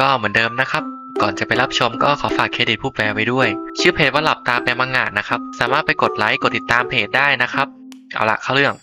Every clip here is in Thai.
ก็เหมือนเดิมนะครับ ก่อนจะไปรับชมก็ขอฝากเครดิตผู้แปลไว้ด้วย ชื่อเพจว่าหลับตาแปลมังงะนะครับ สามารถไปกดไลค์กดติดตามเพจได้นะครับ เอาละเข้าเรื่อง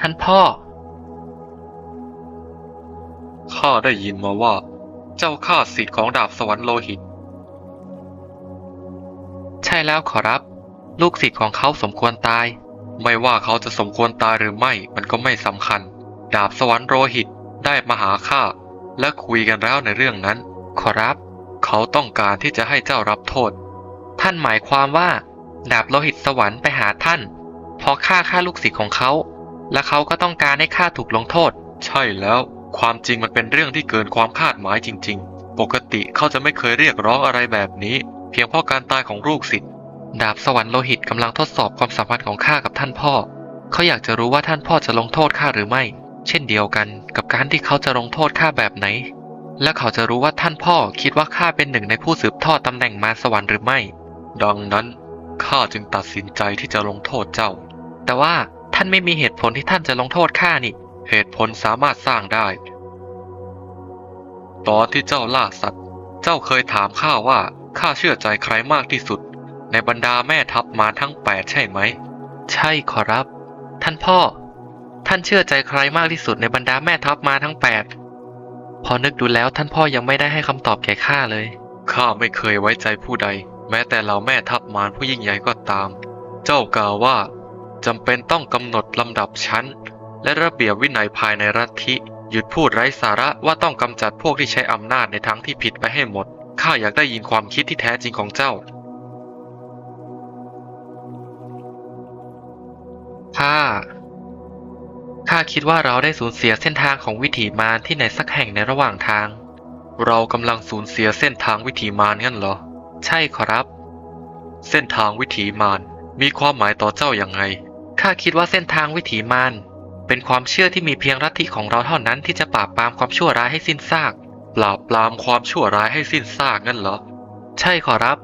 ท่านพ่อ ข้าได้ยินมาว่า เจ้าฆ่าสิทธิ์ของดาบสวรรค์โลหิต ใช่แล้วขอรับ ลูกศิษย์ของเขาสมควรตาย ไม่ว่าเขาจะสมควรตายหรือไม่มันก็ไม่สำคัญ ดาบสวรรค์โลหิตได้มาหาข้าและคุยกันแล้วในเรื่องนั้น ขอรับ เขาต้องการที่จะให้เจ้ารับโทษ ท่านหมายความว่า ดาบโลหิตสวรรค์ไปหาท่านเพราะข้าฆ่าลูกศิษย์ของเขา และเขาก็ต้องการให้ข้าถูกลงโทษ ใช่แล้ว ความจริงมันเป็นเรื่องที่เกินความคาดหมายจริง ๆ ปกติเขาจะไม่เคยเรียกร้องอะไรแบบนี้ เพียงเพราะการตายของลูกศิษย์ดาบสวรรค์โลหิตกำลังทดสอบความสัมพันธ์ของข้ากับท่านพ่อ เขาอยากจะรู้ว่าท่านพ่อจะลงโทษข้าหรือไม่ เช่นเดียวกัน กับการที่เขาจะลงโทษข้าแบบไหน และเขาจะรู้ว่าท่านพ่อคิดว่าข้าเป็นหนึ่งในผู้สืบทอดตำแหน่งมาสวรรค์หรือไม่ ดังนั้นข้าจึงตัดสินใจที่จะลงโทษเจ้า แต่ว่าท่านไม่มีเหตุผลที่ท่านจะลงโทษข้านี่ เหตุผลสามารถสร้างได้ ตอนที่เจ้าล่าสัตว์ เจ้าเคยถามข้าว่าข้าเชื่อใจใครมากที่สุด ในบรรดาแม่ทัพมาทั้งแปดใช่ไหม ใช่ขอรับ ท่านพ่อ ท่านเชื่อใจใครมากที่สุดในบรรดาแม่ทัพมาทั้งแปดพอนึกดูแล้วท่านพ่อยังไม่ได้ให้คำตอบแก่ข้าเลยข้าไม่เคยไว้ใจผู้ใด แม้แต่เราแม่ทัพมารผู้ยิ่งใหญ่ก็ตาม เจ้ากล่าวว่าจำเป็นต้องกำหนดลำดับชั้น และระเบียบวินัยภายในรัฐทิ หยุดพูดไร้สาระว่าต้องกำจัดพวกที่ใช้อำนาจในทางที่ผิดไปให้หมด ข้าอยากได้ยินความคิดที่แท้จริงของเจ้า ข้า ข้าคิดว่าเราได้สูญเสียเส้นทางของวิถีมารที่ไหนสักแห่งในระหว่างทาง เรากำลังสูญเสียเส้นทางวิถีมารงั้นเหรอ ใช่ขอรับ เส้นทางวิถีมารมีความหมายต่อเจ้าอย่างไง ข้าคิดว่าเส้นทางวิถีมาร เป็นความเชื่อที่มีเพียงลัทธิของเราเท่านั้นที่จะปราบปรามความชั่วร้ายให้สิ้นซากปราบปรามความชั่วร้ายให้สิ้นซากงั้นเหรอ ใช่ขอรับ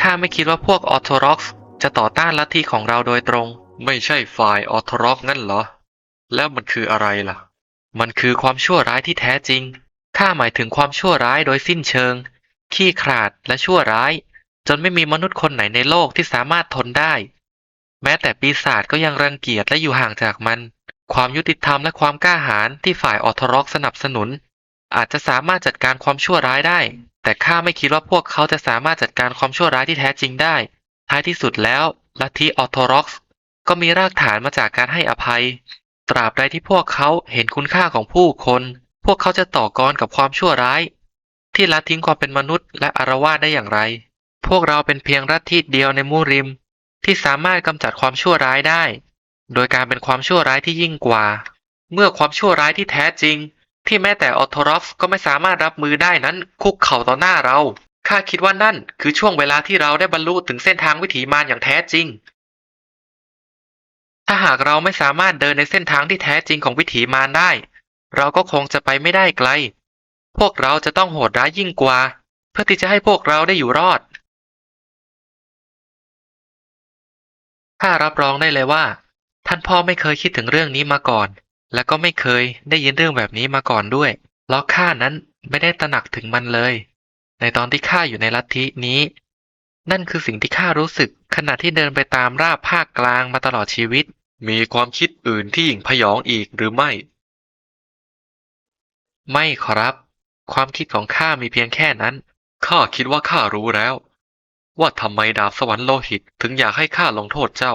ข้าไม่คิดว่าพวกออโธร็อกซ์จะต่อต้านลัทธิของเราโดยตรง ไม่ใช่ฝ่ายออโธร็อกซ์งั้นเหรอ แล้วมันคืออะไรล่ะ มันคือความชั่วร้ายที่แท้จริง ข้าหมายถึงความชั่วร้ายโดยสิ้นเชิง ขี้ขลาดและชั่วร้าย จนไม่มีมนุษย์คนไหนในโลกที่สามารถทนได้ แม้แต่ปีศาจก็ยังรังเกียจและอยู่ห่างจากมัน ความยุติธรรมและความกล้าหาญที่ฝ่ายออร์โธร็อกสนับสนุน อาจจะสามารถจัดการความชั่วร้ายได้ แต่ข้าไม่คิดว่าพวกเขาจะสามารถจัดการความชั่วร้ายที่แท้จริงได้ ท้ายที่สุดแล้ว ลัทธิออร์โธร็อกก็มีรากฐานมาจากการให้อภัย ตราบใดที่พวกเขาเห็นคุณค่าของผู้คน พวกเขาจะต่อกรกับความชั่วร้าย ที่ละทิ้งความเป็นมนุษย์และอารวาสได้อย่างไร พวกเราเป็นเพียงลัฐทธิเดียวในมูริม ที่สามารถกำจัดความชั่วร้ายได้ โดยการเป็นความชั่วร้ายที่ยิ่งกว่า เมื่อความชั่วร้ายที่แท้จริง ที่แม้แต่ออโทรอฟก็ไม่สามารถรับมือได้นั้นคุกเข่าต่อหน้าเราข้าคิดว่านั่นคือช่วงเวลาที่เราได้บรรลุถึงเส้นทางวิถีมารอย่างแท้จริง ถ้าหากเราไม่สามารถเดินในเส้นทางที่แท้จริงของวิถีมารได้ เราก็คงจะไปไม่ได้ไกล พวกเราจะต้องโหดร้ายยิ่งกว่า เพื่อที่จะให้พวกเราได้อยู่รอดข้ารับรองได้เลยว่า ท่านพ่อไม่เคยคิดถึงเรื่องนี้มาก่อน และก็ไม่เคยได้ยินเรื่องแบบนี้มาก่อนด้วยเพราะข้านั้นไม่ได้ตระหนักถึงมันเลย ในตอนที่ข้าอยู่ในลัทธินี้ นั่นคือสิ่งที่ข้ารู้สึกขณะที่เดินไปตามราบภาคกลางมาตลอดชีวิต มีความคิดอื่นที่ยิ่งพยองอีกหรือไม่ ไม่ขอรับ ความคิดของข้ามีเพียงแค่นั้น ข้าคิดว่าข้ารู้แล้ว ว่าทำไมดาบสวรรค์โลหิตถึงอยากให้ข้าลงโทษเจ้า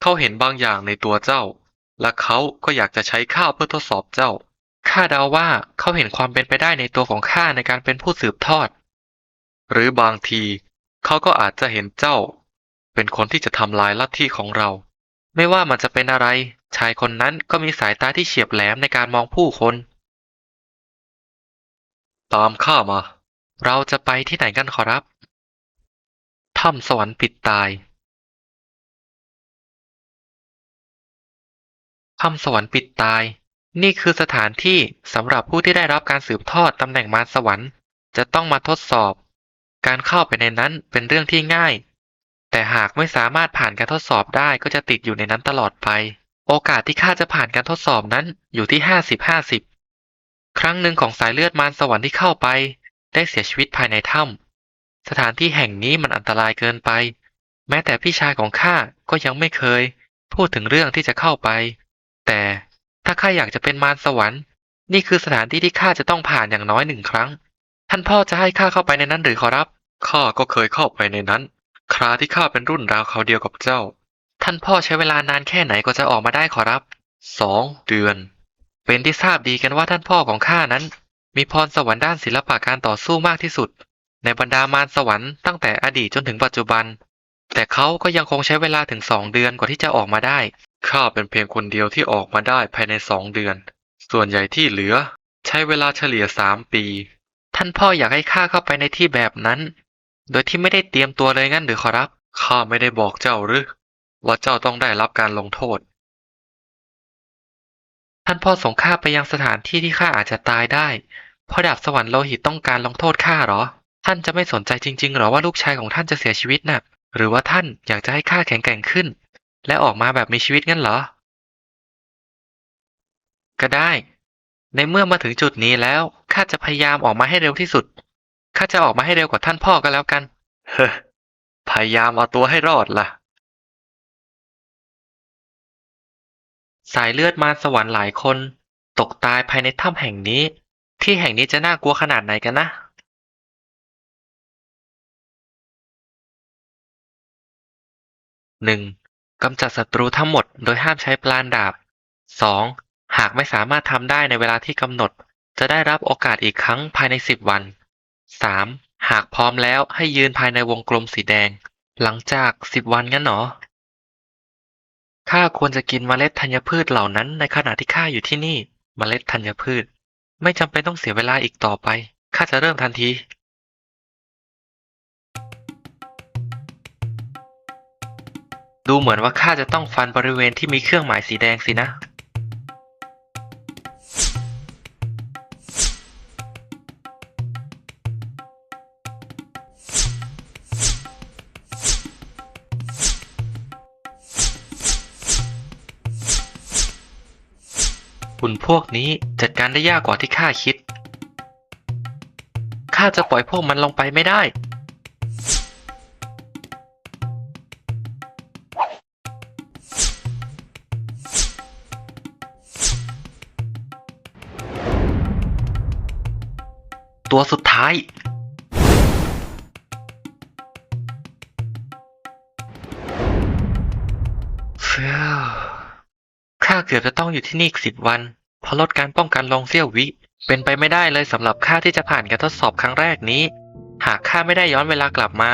เขาเห็นบางอย่างในตัวเจ้า และเขาก็อยากจะใช้ข้าเพื่อทดสอบเจ้า ข้าเดาว่าเขาเห็นความเป็นไปได้ในตัวของข้าในการเป็นผู้สืบทอด หรือบางทีเขาก็อาจจะเห็นเจ้า เป็นคนที่จะทำลายลัทธิของเรา ไม่ว่ามันจะเป็นอะไร ชายคนนั้นก็มีสายตาที่เฉียบแหลมในการมองผู้คน ตามข้ามา เราจะไปที่ไหนกันขอรับ ถ้ำสวรรค์ปิดตาย ถ้ำสวรรค์ปิดตาย นี่คือสถานที่สำหรับผู้ที่ได้รับการสืบทอดตำแหน่งมารสวรรค์ จะต้องมาทดสอบ การเข้าไปในนั้นเป็นเรื่องที่ง่าย แต่หากไม่สามารถผ่านการทดสอบได้ก็จะติดอยู่ในนั้นตลอดไป โอกาสที่ข้าจะผ่านการทดสอบนั้นอยู่ที่ห้าสิบห้าสิบครั้งหนึ่งของสายเลือดมารสวรรค์ที่เข้าไป ได้เสียชีวิตภายในถ้ำสถานที่แห่งนี้มันอันตรายเกินไป แม้แต่พี่ชายของข้าก็ยังไม่เคย พูดถึงเรื่องที่จะเข้าไป แต่ถ้าข้าอยากจะเป็นมารสวรรค์ นี่คือสถานที่ที่ข้าจะต้องผ่านอย่างน้อยหนึ่งครั้ง ท่านพ่อจะให้ข้าเข้าไปในนั้นหรือขอรับ ข้าก็เคยเข้าไปในนั้น คราที่ข้าเป็นรุ่นราวคราเดียวกับเจ้า ท่านพ่อใช้เวลานานแค่ไหนก็จะออกมาได้ขอรับ สองเดือน เป็นที่ทราบดีกันว่าท่านพ่อของข้านั้น มีพรสวรรค์ด้านศิลปะการต่อสู้มากที่สุด ในบรรดามารสวรรค์ตั้งแต่อดีตจนถึงปัจจุบัน แต่เขาก็ยังคงใช้เวลาถึงสองเดือนกว่าที่จะออกมาได้ ข้าเป็นเพียงคนเดียวที่ออกมาได้ภายในสองเดือน ส่วนใหญ่ที่เหลือ ใช้เวลาเฉลี่ยสามปี ท่านพ่ออยากให้ข้าเข้าไปในที่แบบนั้น โดยที่ไม่ได้เตรียมตัวเลยงั้นหรือขอรับ ข้าไม่ได้บอกเจ้าหรือว่าเจ้าต้องได้รับการลงโทษ ท่านพ่อส่งข้าไปยังสถานที่ที่ข้าอาจจะตายได้ เพราะดาบสวรรค์โลหิตต้องการลงโทษข้าหรอ ท่านจะไม่สนใจจริงๆหรอว่าลูกชายของท่านจะเสียชีวิตน่ะ หรือว่าท่านอยากจะให้ข้าแข็งแกร่งขึ้น และออกมาแบบมีชีวิตงั้นเหรอ ก็ได้ ในเมื่อมาถึงจุดนี้แล้วข้าจะพยายามออกมาให้เร็วที่สุดข้าจะออกมาให้เร็วกว่าท่านพ่อก็แล้วกัน เฮ้อพยายามเอาตัวให้รอดล่ะ สายเลือดมาสวรรค์หลายคน ตกตายภายในถ้ำแห่งนี้ ที่แห่งนี้จะน่ากลัวขนาดไหนกันนะ หนึ่ง กำจัดศัตรูทั้งหมดโดยห้ามใช้ปราณดาบสองหากไม่สามารถทำได้ในเวลาที่กำหนด จะได้รับโอกาสอีกครั้งภายในสิบวันสามหากพร้อมแล้วให้ยืนภายในวงกลมสีแดง หลังจากสิบวันงั้นเหรอข้าควรจะกินเมล็ดธัญพืชเหล่านั้นในขณะที่ข้าอยู่ที่นี่ เมล็ดธัญพืช ไม่จำเป็นต้องเสียเวลาอีกต่อไปข้าจะเริ่มทันที ดูเหมือนว่าข้าจะต้องฟันบริเวณที่มีเครื่องหมายสีแดงสินะ หุ่นพวกนี้จัดการได้ยากกว่าที่ข้าคิด ข้าจะปล่อยพวกมันลงไปไม่ได้ ตัวสุดท้าย เฟี้ยข้าเกือบจะต้องอยู่ที่นี่อีกสิบวัน เพราะลดการป้องกันลงเสี้ยววิ เป็นไปไม่ได้เลยสำหรับข้าที่จะผ่านการทดสอบครั้งแรกนี้ หากข้าไม่ได้ย้อนเวลากลับมา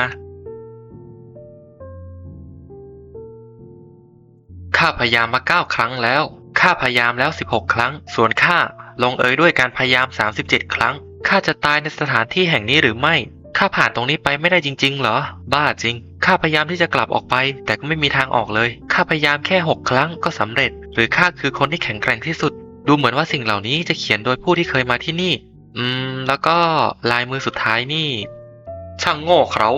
ข้าพยายามมาเก้าครั้งแล้ว ข้าพยายามแล้วสิบหกครั้ง ส่วนข้าลงเอยด้วยการพยายามสามสิบเจ็ดครั้ง ข้าจะตายในสถานที่แห่งนี้หรือไม่ ข้าผ่านตรงนี้ไปไม่ได้จริง ๆ เหรอ บ้าจริง ข้าพยายามที่จะกลับออกไป แต่ก็ไม่มีทางออกเลย ข้าพยายามแค่หกครั้งก็สำเร็จ หรือข้าคือคนที่แข็งแกร่งที่สุด ดูเหมือนว่าสิ่งเหล่านี้จะเขียนโดยผู้ที่เคยมาที่นี่ อืม แล้วก็ลายมือสุดท้ายนี่ ช่างโง่เขา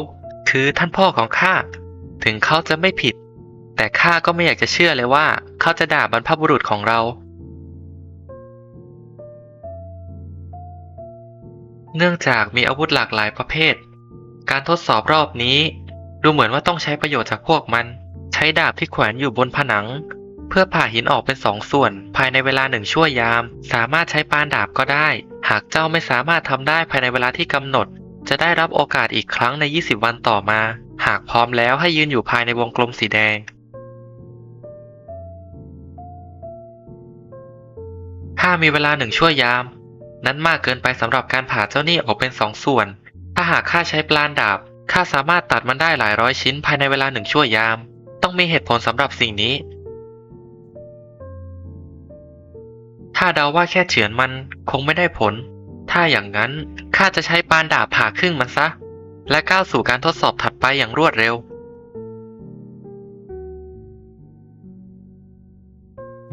คือท่านพ่อของข้า ถึงเขาจะไม่ผิด แต่ข้าก็ไม่อยากจะเชื่อเลยว่า เขาจะด่าบรรพบุรุษของเรา เนื่องจากมีอาวุธหลากหลายประเภท การทดสอบรอบนี้ ดูเหมือนว่าต้องใช้ประโยชน์จากพวกมัน ใช้ดาบที่แขวนอยู่บนผนัง เพื่อผ่าหินออกเป็นสองส่วน ภายในเวลาหนึ่งชั่วยาม สามารถใช้ปานดาบก็ได้ หากเจ้าไม่สามารถทำได้ภายในเวลาที่กำหนด จะได้รับโอกาสอีกครั้งใน 20 วันต่อมา หากพร้อมแล้วให้ยืนอยู่ภายในวงกลมสีแดง ถ้ามีเวลาหนึ่งชั่วยาม นั้นมากเกินไปสำหรับการผ่าเจ้าหนี้ออกเป็นสองส่วน ถ้าหากข้าใช้ปลานดาบข้าสามารถตัดมันได้หลายร้อยชิ้นภายในเวลาหนึ่งชั่วยาม ต้องมีเหตุผลสำหรับสิ่งนี้ ถ้าเดาว่าแค่เฉือนมันคงไม่ได้ผล ถ้าอย่างนั้นข้าจะใช้ปานดาบผ่าครึ่งมันซะ และก้าวสู่การทดสอบถัดไปอย่างรวดเร็ว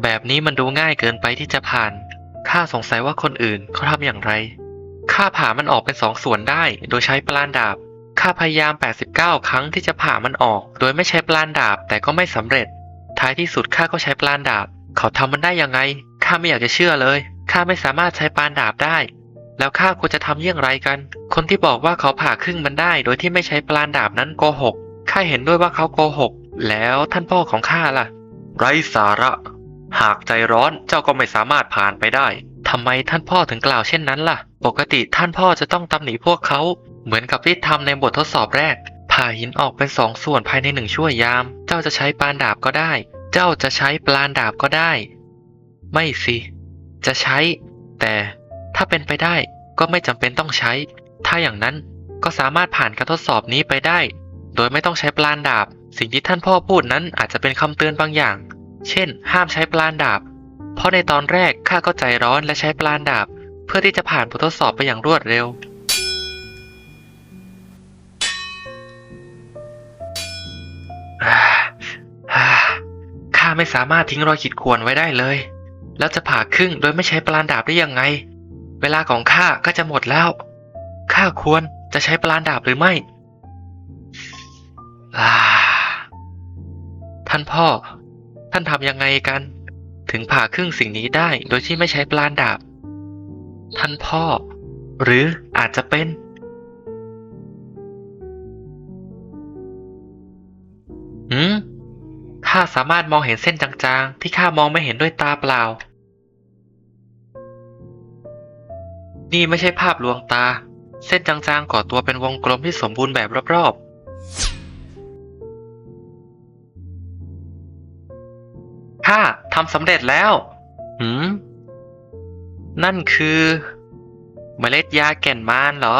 แบบนี้มันดูง่ายเกินไปที่จะผ่าน ข้าสงสัยว่าคนอื่นเขาทำอย่างไร ข้าผ่ามันออกเป็นสองส่วนได้ โดยใช้ปลานดาบ ข้าพยายาม 89 ครั้งที่จะผ่ามันออก โดยไม่ใช้ปลานดาบแต่ก็ไม่สำเร็จ ท้ายที่สุดข้าก็ใช้ปลานดาบ เขาทำมันได้ยังไง ข้าไม่อยากจะเชื่อเลย ข้าไม่สามารถใช้ปลานดาบได้ แล้วข้าควรจะทำอย่างไรกัน คนที่บอกว่าเขาผ่าครึ่งมันได้ โดยที่ไม่ใช้ปลานดาบนั้นโกหก ข้าเห็นด้วยว่าเขาโกหก แล้วท่านพ่อของข้าล่ะ ไร้สาระ หากใจร้อนเจ้าก็ไม่สามารถผ่านไปได้ทำไมท่านพ่อถึงกล่าวเช่นนั้นล่ะ ปกติท่านพ่อจะต้องตำหนิพวกเขา เหมือนกับที่ทำในบททดสอบแรก ผ่าหินออกเป็นสองส่วนภายในหนึ่งชั่วยาม เจ้าจะใช้ปานดาบก็ได้ เจ้าจะใช้ปลานดาบก็ได้ ไม่สิ จะใช้ แต่ถ้าเป็นไปได้ก็ไม่จำเป็นต้องใช้ ถ้าอย่างนั้นก็สามารถผ่านการทดสอบนี้ไปได้ โดยไม่ต้องใช้ปลานดาบ สิ่งที่ท่านพ่อพูดนั้นอาจจะเป็นคำเตือนบางอย่าง เช่น ห้ามใช้ปลานดาบ เพราะในตอนแรกข้าก็ใจร้อนและใช้ปลานดาบ เพื่อที่จะผ่านบททดสอบไปอย่างรวดเร็ว ข้าไม่สามารถทิ้งรอยขีดข่วนไว้ได้เลย แล้วจะผ่าครึ่งโดยไม่ใช้ปลานดาบได้ยังไง เวลาของข้าก็จะหมดแล้ว ข้าควรจะใช้ปลานดาบหรือไม่ท่านพ่อานทำยังไงกัน ถึงผ่าครึ่งสิ่งนี้ได้โดยที่ไม่ใช้ปลานดาบ ท่านพ่อ หรืออาจจะเป็น หืมข้าสามารถมองเห็นเส้นจางๆ ที่ข้ามองไม่เห็นด้วยตาเปล่า นี่ไม่ใช่ภาพลวงตา เส้นจางๆก่อตัวเป็นวงกลมที่สมบูรณ์แบบรอบๆ ทำสำเร็จแล้วหืมนั่นคือ เมล็ดยาแก่นมารเหรอ